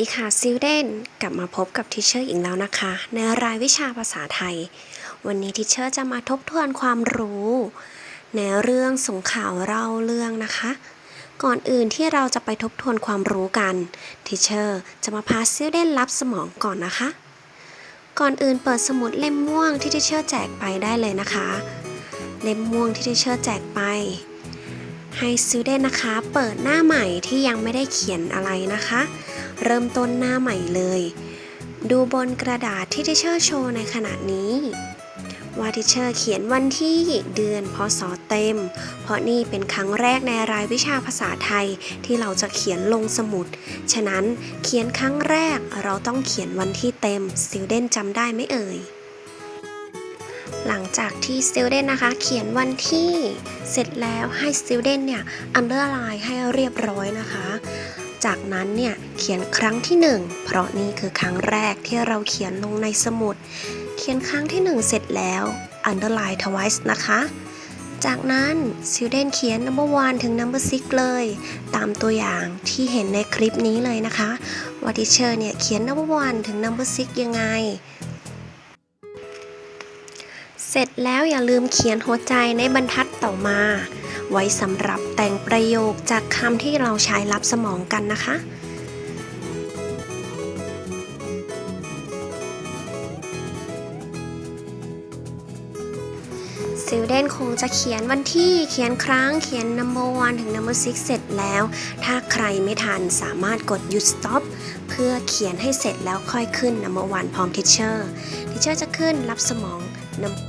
ดีค่ะซิลเดนกลับมาพบกับทิเชอร์อีกแล้วนะคะ ในรายวิชาภาษาไทย วันนี้ทิเชอร์จะมาทบทวนความรู้ ในเรื่องส่งข่าวเล่าเรื่องนะคะ ก่อนอื่นที่เราจะไปทบทวนความรู้กันทิเชอร์จะมาพาซิลเดนรับสมองก่อนนะคะ ก่อนอื่นเปิดสมุดเล่มม่วงที่ทิเชอร์แจกไปได้เลยนะคะ เล่มม่วงที่ทิเชอร์แจกไปให้ซิลเดนนะคะ เปิดหน้าใหม่ที่ยังไม่ได้เขียนอะไรนะคะ เริ่มต้นหน้าใหม่เลย ดูบนกระดาษที่ทิเชอร์โชว์ในขณะนี้ว่าทิเชอร์เขียนวันที่เดือนพศเต็ม เพราะนี่เป็นครั้งแรกในรายวิชาภาษาไทยที่เราจะเขียนลงสมุด ฉะนั้นเขียนครั้งแรกเราต้องเขียนวันที่เต็มซิลเดนจำได้ไหมเอ่ย หลังจากที่สติลเดนนะคะ เขียนวันที่เสร็จแล้วให้สติลเดนเนี่ยอันเดอร์ไลน์ให้เรียบร้อยนะคะ จากนั้นเนี่ยเขียนครั้งที่ 1 เพราะนี่คือครั้งแรกที่เราเขียนลงในสมุด เขียนครั้งที่ 1 เสร็จแล้ว underline twice นะคะ จากนั้น student เขียน number one ถึง number six เลย ตามตัวอย่างที่เห็นในคลิปนี้เลยนะคะว่า teacher เนี่ยเขียน number one ถึง number six ยังไง เสร็จแล้วอย่าลืมเขียนหัวใจในบรรทัดต่อมา ไว้สำหรับแต่งประโยคจากคำที่เราใช้รับสมองกันนะคะ ซิลเดนคงจะเขียนวันที่เขียนครั้งเขียน number one ถึง number six เสร็จแล้ว ถ้าใครไม่ทันสามารถกดหยุด stop เพื่อเขียนให้เสร็จแล้วค่อยขึ้น number one พร้อม teacher teacher จะขึ้นรับสมอง num-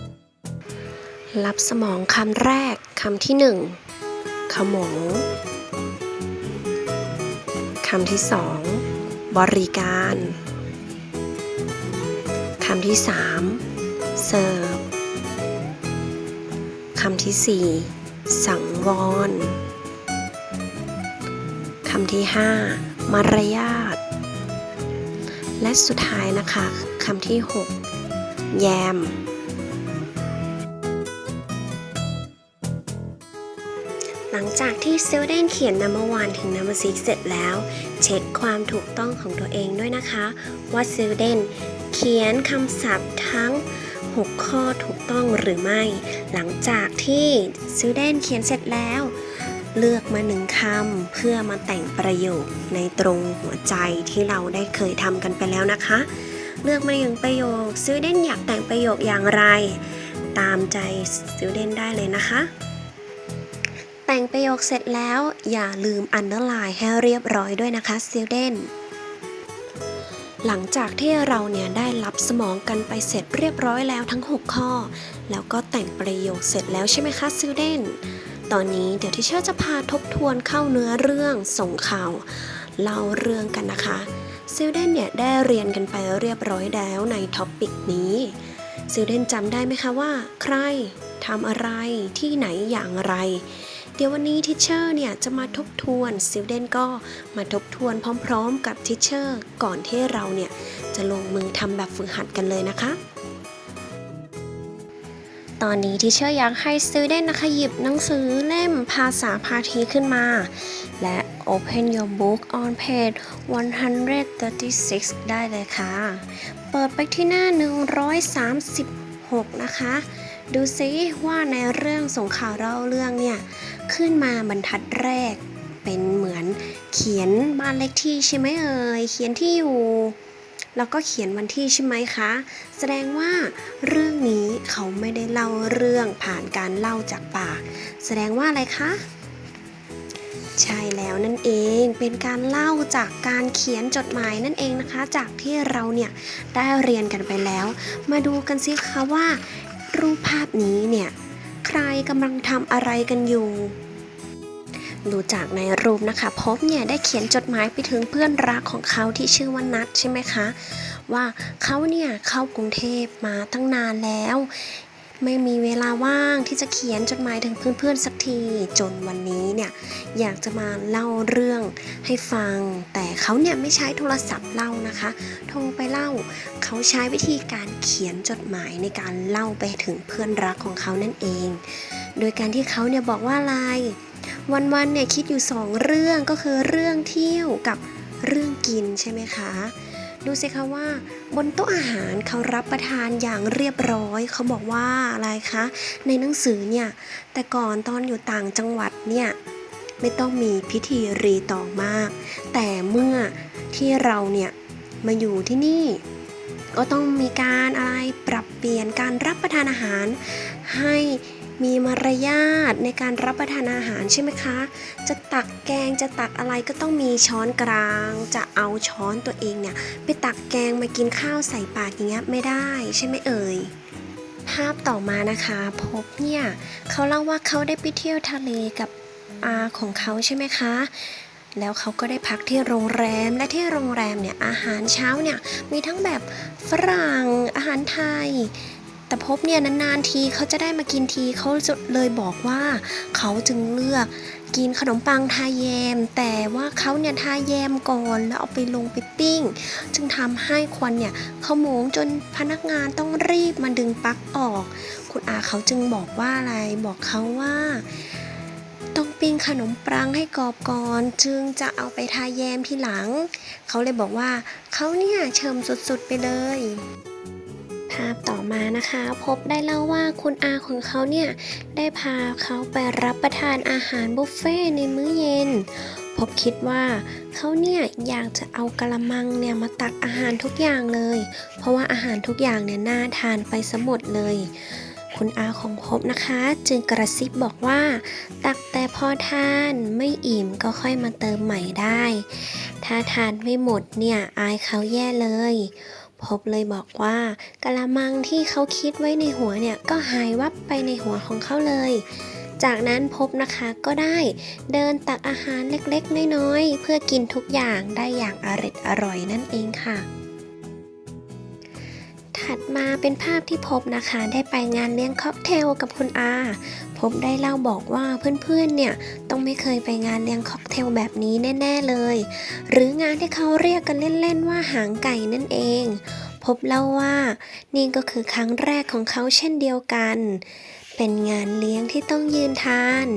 รับสมองคำแรก คำที่หนึ่งขโมงคำที่สองบริการคำที่สามเสิร์ฟคำที่สี่สังวรคำที่ห้ามารยาทและสุดท้ายนะคะคำที่หกแยม จากที่ซิลเดนเขียน number one ถึง number six เสร็จแล้ว เช็คความถูกต้องของตัวเองด้วยนะคะ ว่าซิลเดนเขียนคำศัพท์ทั้ง 6 ข้อถูกต้องหรือไม่ หลังจากที่ซิลเดนเขียนเสร็จแล้ว เลือกมาหนึ่งคำเพื่อมาแต่งประโยคในตรงหัวใจที่เราได้เคยทำกันไปแล้วนะคะ เลือกมาหนึ่งประโยคซิลเดนอยากแต่งประโยคอย่างไร ตามใจซิลเดนได้เลยนะคะ แต่งประโยคเสร็จแล้ว อย่าลืม underline ให้เรียบร้อยด้วยนะคะ student หลังจากที่เราเนี่ยได้รับสมองกันไปเสร็จเรียบร้อยแล้วทั้ง 6 ข้อ แล้วก็แต่งประโยคเสร็จแล้วใช่ไหมคะ student ตอนนี้เดี๋ยวที่เชอร์จะพาทบทวนเข้าเนื้อเรื่องส่งข่าวเล่าเรื่องกันนะคะ student เนี่ยได้เรียนกันไปเรียบร้อยแล้วในท็อปปิกนี้ student จำได้ไหมคะว่า ใครทำอะไรที่ไหนอย่างไร เดี๋ยววันนี้ทิเชอร์เนี่ยจะมาทบทวนซิลเดนก็มาทบทวนพร้อมๆ กับทิเชอร์ก่อนที่เราเนี่ยจะลงมือทำแบบฝึกหัดกันเลยนะคะ ตอนนี้ทิเชอร์อยากให้ซิลเดนนะคะหยิบหนังสือเล่มภาษาพาทีขึ้นมา และ Open your book on page 136 ได้เลยค่ะ เปิดไปที่หน้า 136 นะคะดูซิว่าในเรื่องส่งข่าวเล่าเรื่องเนี่ย ขึ้นมาบรรทัดแรก เป็นเหมือนเขียนบ้านเลขที่ใช่ไหมเอ่ยเขียนที่อยู่แล้วก็เขียนวันที่ใช่ไหมคะ แสดงว่าเรื่องนี้เขาไม่ได้เล่าเรื่องผ่านการเล่าจากปาก แสดงว่าอะไรคะ ใช่แล้วนั่นเอง เป็นการเล่าจากการเขียนจดหมายนั่นเองนะคะ จากที่เราเนี่ยได้เรียนกันไปแล้ว มาดูกันสิคะว่า รูปภาพนี้เนี่ย ใครกำลังทำอะไรกันอยู่ ดูจากในรูปนะคะพบเนี่ยได้เขียนจดหมายไปถึงเพื่อนรักของเขาที่ชื่อว่านัทใช่ไหมคะ ว่าเขาเนี่ยเข้ากรุงเทพมาตั้งนานแล้ว ไม่มีเวลาว่างที่จะเขียนจดหมายถึงเพื่อนๆสักที จนวันนี้เนี่ยอยากจะมาเล่าเรื่องให้ฟัง แต่เขาเนี่ยไม่ใช้โทรศัพท์เล่านะคะโทรไปเล่าเขาใช้วิธีการเขียนจดหมายในการเล่าไปถึงเพื่อนรักของเขานั่นเอง โดยการที่เขาเนี่ยบอกว่าอะไรวันๆเนี่ยคิดอยู่สองเรื่องก็คือเรื่องเที่ยวกับเรื่องกินใช่ไหมคะ ดูสิคะว่า บนโต๊ะอาหารเขารับประทานอย่างเรียบร้อย เขาบอกว่าอะไรคะ ในหนังสือเนี่ย แต่ก่อนตอนอยู่ต่างจังหวัดเนี่ย ไม่ต้องมีพิธีรีตองมาก แต่เมื่อที่เราเนี่ย มาอยู่ที่นี่ ก็ต้องมีการอะไรปรับเปลี่ยนการรับประทานอาหารให้ มีมารยาทในการรับประทานอาหารใช่ไหมคะ จะตักแกงจะตักอะไรก็ต้องมีช้อนกลาง จะเอาช้อนตัวเองเนี่ยไปตักแกงมากินข้าวใส่ปากอย่างเงี้ยไม่ได้ใช่ไหมเอ่ยภาพต่อมานะคะพบเนี่ยเขาเล่าว่าเขาได้ไปเที่ยวทะเลกับอาของเขาใช่ไหมคะแล้วเขาก็ได้พักที่โรงแรมและที่โรงแรมเนี่ยอาหารเช้าเนี่ยมีทั้งแบบฝรั่งอาหารไทย แต่พบเนี่ยนานๆทีเขาจะได้มากินทีเขาเลยบอกว่าเขาจึงเลือกกินขนมปังทาแยม แต่ว่าเขาเนี่ยทาแยมก่อนแล้วเอาไปลงไปปิ้ง จึงทำให้ควันเนี่ยขโมงจนพนักงานต้องรีบมาดึงปลั๊กออก คุณอาเขาจึงบอกว่าอะไรบอกเขาว่าต้องปิ้งขนมปังให้กรอบก่อน จึงจะเอาไปทาแยมทีหลัง เขาเลยบอกว่าเขาเนี่ยเชิมสุดๆไปเลยาพต่อมานะคะ พบได้เล่าว่าคุณอาของเขาเนี่ยได้พาเขาไปรับประทานอาหารบุฟเฟ่ต์ในมื้อเย็น พบคิดว่าเขาเนี่ยอยากจะเอากระมังเนี่ยมาตักอาหารทุกอย่างเลย เพราะว่าอาหารทุกอย่างเนี่ยน่าทานไปสมดเลยคุณอาของพบนะคะ จึงกระซิบบอกว่า ตักแต่พอทานไม่อิ่มก็ค่อยมาเติมใหม่ได้ ถ้าทานไม่หมดเนี่ยอายเขาแย่เลย พบเลยบอกว่ากะละมังที่เขาคิดไว้ในหัวเนี่ยก็หายวับไปในหัวของเขาเลย จากนั้นพบนะคะก็ได้เดินตักอาหารเล็กๆ น้อยๆ เพื่อกินทุกอย่างได้อย่างอร็ดอร่อยนั่นเองค่ะถัดมาเป็นภาพที่พบนะคะ ได้ไปงานเลี้ยงค็อกเทลกับคุณอา พบได้เล่าบอกว่าเพื่อนๆ เนี่ยต้องไม่เคยไปงานเลี้ยงค็อกเทลแบบนี้แน่ ๆเลย หรืองานที่เขาเรียกกันเล่นๆว่าหางไก่นั่นเอง พบเล่าว่านี่ก็คือครั้งแรกของเขาเช่นเดียวกัน เป็นงานเลี้ยงที่ต้องยืนทาน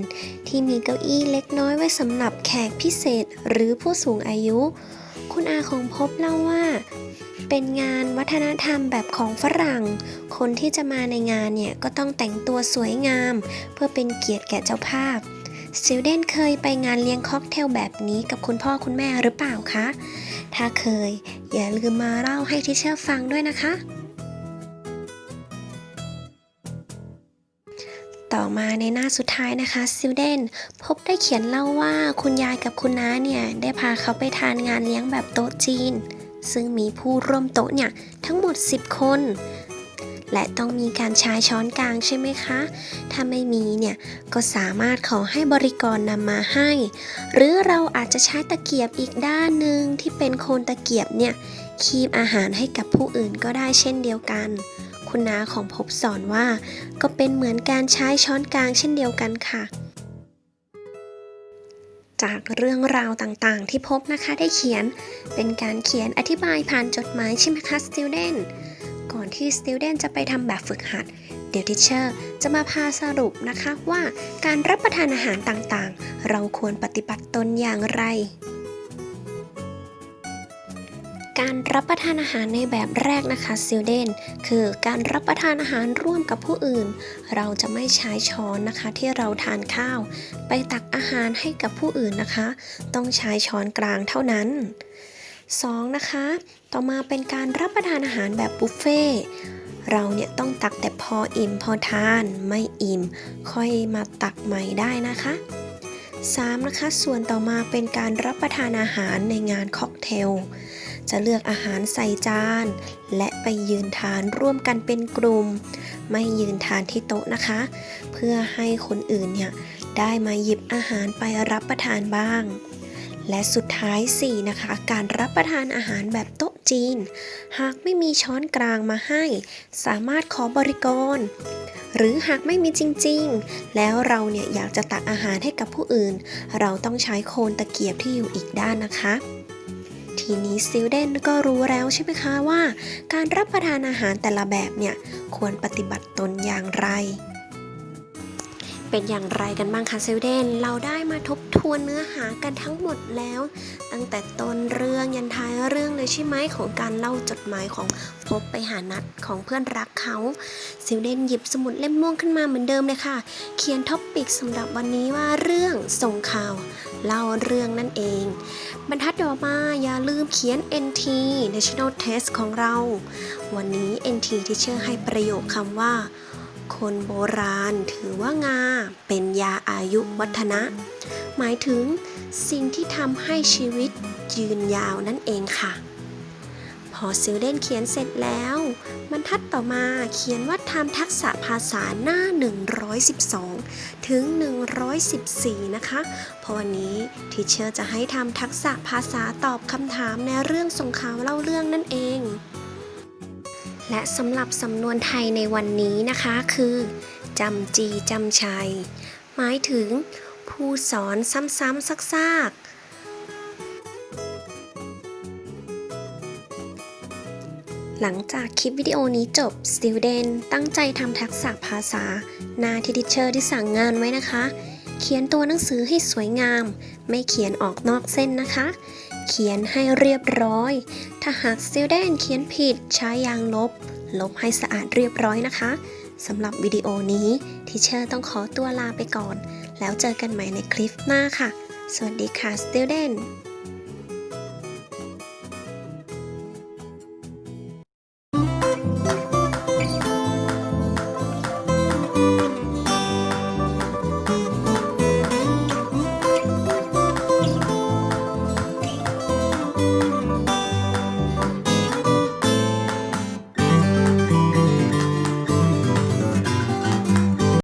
ที่มีเก้าอี้เล็กน้อยไว้สำหรับแขกพิเศษหรือผู้สูงอายุ คุณอาของพบเล่าว่า เป็นงานวัฒนธรรมแบบของฝรั่ง คนที่จะมาในงานเนี่ยก็ต้องแต่งตัวสวยงาม เพื่อเป็นเกียรติแก่เจ้าภาพสติวเดนเคยไปงานเลี้ยงค็อกเทลแบบนี้กับคุณพ่อคุณแม่หรือเปล่าคะ ถ้าเคย อย่าลืมมาเล่าให้ทิเชอร์ฟังด้วยนะคะ ต่อมาในหน้าสุดท้ายนะคะซิลเดนพบได้เขียนเล่าว่าคุณยายกับคุณน้าเนี่ย ได้พาเขาไปทานงานเลี้ยงแบบโต๊ะจีน ซึ่งมีผู้ร่วมโต๊ะเนี่ยทั้งหมด 10 คน และต้องมีการใช้ช้อนกลางใช่ไหมคะ ถ้าไม่มีเนี่ยก็สามารถขอให้บริกรนำมาให้ หรือเราอาจจะใช้ตะเกียบอีกด้านหนึ่งที่เป็นโคนตะเกียบเนี่ยคีบอาหารให้กับผู้อื่นก็ได้เช่นเดียวกัน คุณนาของพบสอนว่า ก็เป็นเหมือนการใช้ช้อนกลางเช่นเดียวกันค่ะ จากเรื่องราวต่างๆ ที่พบนะคะได้เขียน เป็นการเขียนอธิบายผ่านจดหมายใช่ไหมคะสติวเดนก่อนที่สติวเดนจะไปทำแบบฝึกหัด เดี๋ยวทิเชอร์จะมาพาสรุปนะคะว่าการรับประทานอาหารต่างๆ เราควรปฏิบัติตนอย่างไร การรับประทานอาหารในแบบแรกนะคะ student คือการรับประทานอาหารร่วมกับผู้อื่น เราจะไม่ใช้ช้อนนะคะ ที่เราทานข้าว ไปตักอาหารให้กับผู้อื่นนะคะ ต้องใช้ช้อนกลางเท่านั้น 2. นะคะ ต่อมาเป็นการรับประทานอาหารแบบบุฟเฟ่เราเนี่ยต้องตักแต่พออิ่มพอทาน ไม่อิ่ม ค่อยมาตักใหม่ได้นะคะ 3. นะคะ ส่วนต่อมาเป็นการรับประทานอาหารในงานค็อกเทล จะเลือกอาหารใส่จาน และไปยืนทานร่วมกันเป็นกลุ่ม ไม่ยืนทานที่โต๊ะนะคะ เพื่อให้คนอื่นเนี่ยได้มาหยิบอาหารไปรับประทานบ้าง และสุดท้าย 4 นะคะ การรับประทานอาหารแบบโต๊ะจีน หากไม่มีช้อนกลางมาให้ สามารถขอบริกรหรือหากไม่มีจริงๆ แล้วเราเนี่ยอยากจะตักอาหารให้กับผู้อื่น เราต้องใช้โคนตะเกียบที่อยู่อีกด้านนะคะ ทีนี้สติวเดนก็รู้แล้วใช่ไหมคะว่า การรับประทานอาหารแต่ละแบบเนี่ยควรปฏิบัติตนอย่างไร เป็นอย่างไรกันบ้างคะเซลเดน เราได้มาทบทวนเนื้อหากันทั้งหมดแล้ว ตั้งแต่ต้นเรื่องยันท้ายเรื่องเลยใช่ไหมของการเล่าจดหมายของพบไปหานัดของเพื่อนรักเขาเซลเดนหยิบสมุดเล่มม่วงขึ้นมาเหมือนเดิมเลยค่ะ เขียนท็อปปิกสำหรับวันนี้ว่าเรื่องส่งข่าว เล่าเรื่องนั่นเอง บรรทัดต่อมาอย่าลืมเขียน NT National Test ของเรา วันนี้ NT ที่เชื่อให้ประโยคคำว่า คนโบราณถือว่างา เป็นยาอายุวัฒนะ หมายถึงสิ่งที่ทำให้ชีวิตยืนยาวนั่นเองค่ะ อซิลเดนเขียนเสร็จแล้วบรรทัดต่อมาเขียนว่าทำทักษะภาษาหน้า 112 ถึง 114 นะคะ เพราะวันนี้ทีเชอร์จะให้ทำทักษะภาษาตอบคำถามในเรื่องสงข่าวเล่าเรื่องนั่นเอง และสำหรับสำนวนไทยในวันนี้นะคะคือจำจีจำชัย หมายถึงผู้สอนซ้ำๆซาก หลังจากคลิปวิดีโอนี้จบ Student ตั้งใจทำทักษะภาษา หน้าที่ดิเชอร์ที่สั่งงานไว้นะคะ เขียนตัวหนังสือให้สวยงาม ไม่เขียนออกนอกเส้นนะคะ เขียนให้เรียบร้อย ถ้าหาก Student เขียนผิดใช้ยางลบ ลบให้สะอาดเรียบร้อยนะคะสำหรับวิดีโอนี้ทิเชอร์ต้องขอตัวลาไปก่อน แล้วเจอกันใหม่ในคลิปหน้าค่ะ สวัสดีค่ะ Student